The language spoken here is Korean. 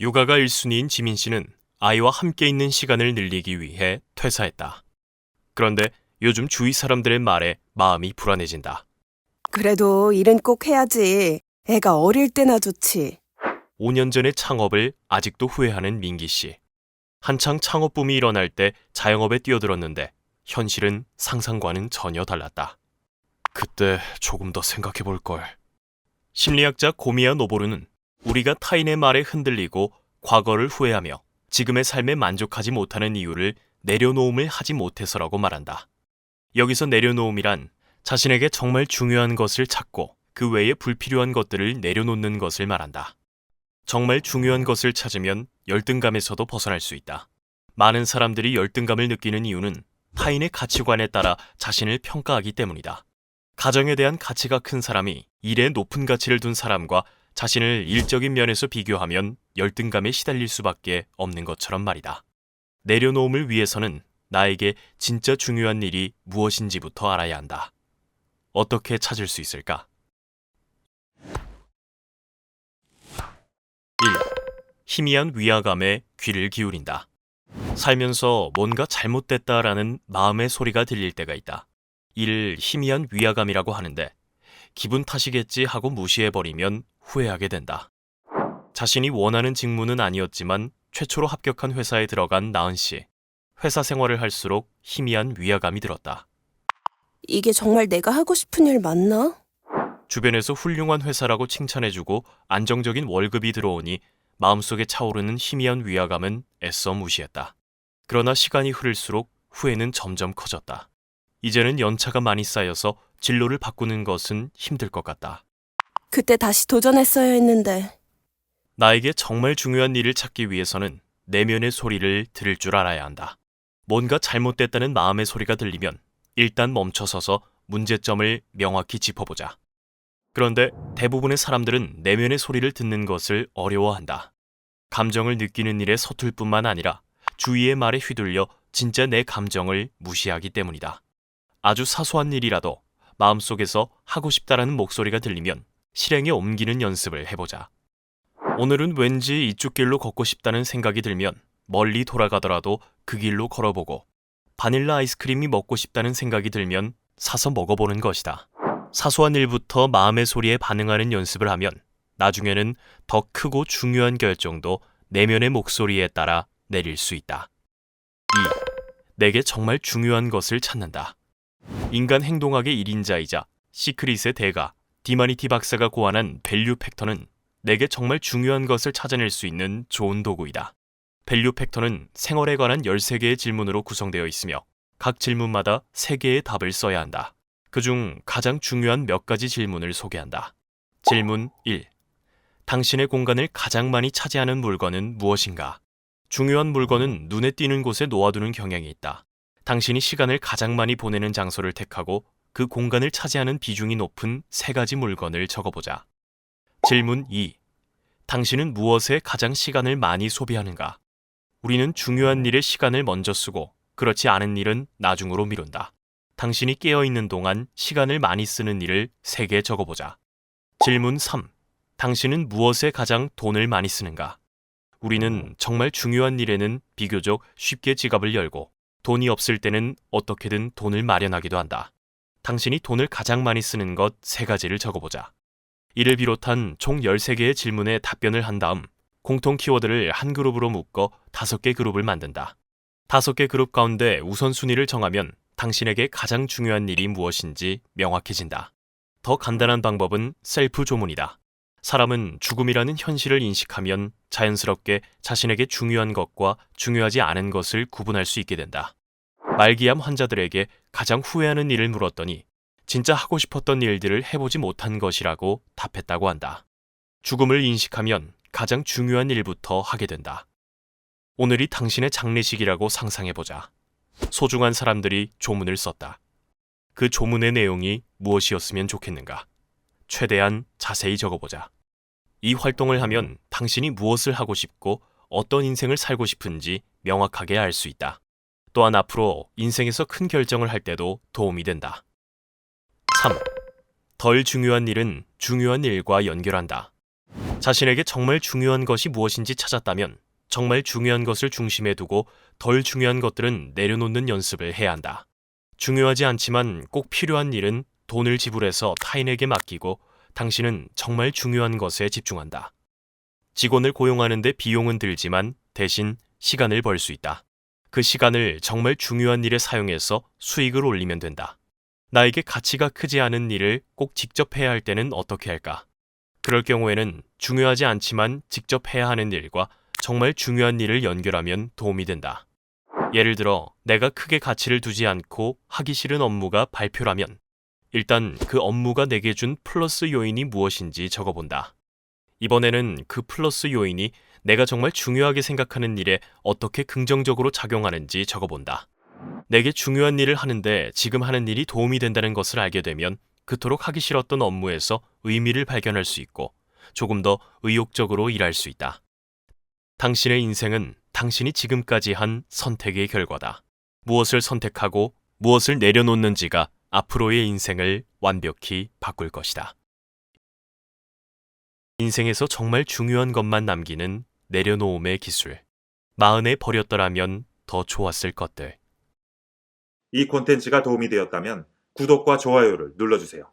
육아가 1순위인 지민 씨는 아이와 함께 있는 시간을 늘리기 위해 퇴사했다. 그런데 요즘 주위 사람들의 말에 마음이 불안해진다. 그래도 일은 꼭 해야지. 애가 어릴 때나 좋지. 5년 전의 창업을 아직도 후회하는 민기 씨. 한창 창업 붐이 일어날 때 자영업에 뛰어들었는데 현실은 상상과는 전혀 달랐다. 그때 조금 더 생각해 볼 걸. 심리학자 고미야 노보루는 우리가 타인의 말에 흔들리고 과거를 후회하며 지금의 삶에 만족하지 못하는 이유를 내려놓음을 하지 못해서라고 말한다. 여기서 내려놓음이란 자신에게 정말 중요한 것을 찾고 그 외에 불필요한 것들을 내려놓는 것을 말한다. 정말 중요한 것을 찾으면 열등감에서도 벗어날 수 있다. 많은 사람들이 열등감을 느끼는 이유는 타인의 가치관에 따라 자신을 평가하기 때문이다. 가정에 대한 가치가 큰 사람이 일에 높은 가치를 둔 사람과 자신을 일적인 면에서 비교하면 열등감에 시달릴 수밖에 없는 것처럼 말이다. 내려놓음을 위해서는 나에게 진짜 중요한 일이 무엇인지부터 알아야 한다. 어떻게 찾을 수 있을까? 1. 희미한 위화감에 귀를 기울인다. 살면서 뭔가 잘못됐다라는 마음의 소리가 들릴 때가 있다. 이를 희미한 위화감이라고 하는데 기분 탓이겠지 하고 무시해버리면 후회하게 된다. 자신이 원하는 직무는 아니었지만 최초로 합격한 회사에 들어간 나은 씨. 회사 생활을 할수록 희미한 위화감이 들었다. 이게 정말 내가 하고 싶은 일 맞나? 주변에서 훌륭한 회사라고 칭찬해주고 안정적인 월급이 들어오니 마음속에 차오르는 희미한 위화감은 애써 무시했다. 그러나 시간이 흐를수록 후회는 점점 커졌다. 이제는 연차가 많이 쌓여서 진로를 바꾸는 것은 힘들 것 같다. 그때 다시 도전했어야 했는데. 나에게 정말 중요한 일을 찾기 위해서는 내면의 소리를 들을 줄 알아야 한다. 뭔가 잘못됐다는 마음의 소리가 들리면 일단 멈춰서서 문제점을 명확히 짚어보자. 그런데 대부분의 사람들은 내면의 소리를 듣는 것을 어려워한다. 감정을 느끼는 일에 서툴 뿐만 아니라 주위의 말에 휘둘려 진짜 내 감정을 무시하기 때문이다. 아주 사소한 일이라도 마음속에서 하고 싶다라는 목소리가 들리면 실행에 옮기는 연습을 해보자. 오늘은 왠지 이쪽 길로 걷고 싶다는 생각이 들면 멀리 돌아가더라도 그 길로 걸어보고 바닐라 아이스크림이 먹고 싶다는 생각이 들면 사서 먹어보는 것이다. 사소한 일부터 마음의 소리에 반응하는 연습을 하면 나중에는 더 크고 중요한 결정도 내면의 목소리에 따라 내릴 수 있다. 2. 내게 정말 중요한 것을 찾는다. 인간 행동학의 1인자이자 시크릿의 대가 디마니티 박사가 고안한 밸류 팩터는 내게 정말 중요한 것을 찾아낼 수 있는 좋은 도구이다. 밸류 팩터는 생활에 관한 13개의 질문으로 구성되어 있으며 각 질문마다 3개의 답을 써야 한다. 그중 가장 중요한 몇 가지 질문을 소개한다. 질문 1. 당신의 공간을 가장 많이 차지하는 물건은 무엇인가? 중요한 물건은 눈에 띄는 곳에 놓아두는 경향이 있다. 당신이 시간을 가장 많이 보내는 장소를 택하고 그 공간을 차지하는 비중이 높은 세 가지 물건을 적어보자. 질문 2. 당신은 무엇에 가장 시간을 많이 소비하는가? 우리는 중요한 일에 시간을 먼저 쓰고 그렇지 않은 일은 나중으로 미룬다. 당신이 깨어 있는 동안 시간을 많이 쓰는 일을 3개 적어보자. 질문 3. 당신은 무엇에 가장 돈을 많이 쓰는가? 우리는 정말 중요한 일에는 비교적 쉽게 지갑을 열고 돈이 없을 때는 어떻게든 돈을 마련하기도 한다. 당신이 돈을 가장 많이 쓰는 것 세 가지를 적어보자. 이를 비롯한 총 13개의 질문에 답변을 한 다음 공통 키워드를 한 그룹으로 묶어 5개 그룹을 만든다. 5개 그룹 가운데 우선순위를 정하면 당신에게 가장 중요한 일이 무엇인지 명확해진다. 더 간단한 방법은 셀프 조문이다. 사람은 죽음이라는 현실을 인식하면 자연스럽게 자신에게 중요한 것과 중요하지 않은 것을 구분할 수 있게 된다. 말기암 환자들에게 가장 후회하는 일을 물었더니 진짜 하고 싶었던 일들을 해보지 못한 것이라고 답했다고 한다. 죽음을 인식하면 가장 중요한 일부터 하게 된다. 오늘이 당신의 장례식이라고 상상해보자. 소중한 사람들이 조문을 썼다. 그 조문의 내용이 무엇이었으면 좋겠는가? 최대한 자세히 적어보자. 이 활동을 하면 당신이 무엇을 하고 싶고 어떤 인생을 살고 싶은지 명확하게 알 수 있다. 또한 앞으로 인생에서 큰 결정을 할 때도 도움이 된다. 3. 덜 중요한 일은 중요한 일과 연결한다. 자신에게 정말 중요한 것이 무엇인지 찾았다면 정말 중요한 것을 중심에 두고 덜 중요한 것들은 내려놓는 연습을 해야 한다. 중요하지 않지만 꼭 필요한 일은 돈을 지불해서 타인에게 맡기고 당신은 정말 중요한 것에 집중한다. 직원을 고용하는데 비용은 들지만 대신 시간을 벌 수 있다. 그 시간을 정말 중요한 일에 사용해서 수익을 올리면 된다. 나에게 가치가 크지 않은 일을 꼭 직접 해야 할 때는 어떻게 할까? 그럴 경우에는 중요하지 않지만 직접 해야 하는 일과 정말 중요한 일을 연결하면 도움이 된다. 예를 들어, 내가 크게 가치를 두지 않고 하기 싫은 업무가 발표라면, 일단 그 업무가 내게 준 플러스 요인이 무엇인지 적어본다. 이번에는 그 플러스 요인이 내가 정말 중요하게 생각하는 일에 어떻게 긍정적으로 작용하는지 적어본다. 내게 중요한 일을 하는데 지금 하는 일이 도움이 된다는 것을 알게 되면 그토록 하기 싫었던 업무에서 의미를 발견할 수 있고 조금 더 의욕적으로 일할 수 있다. 당신의 인생은 당신이 지금까지 한 선택의 결과다. 무엇을 선택하고 무엇을 내려놓는지가 앞으로의 인생을 완벽히 바꿀 것이다. 인생에서 정말 중요한 것만 남기는 내려놓음의 기술. 마흔에 버렸더라면 더 좋았을 것들. 이 콘텐츠가 도움이 되었다면 구독과 좋아요를 눌러주세요.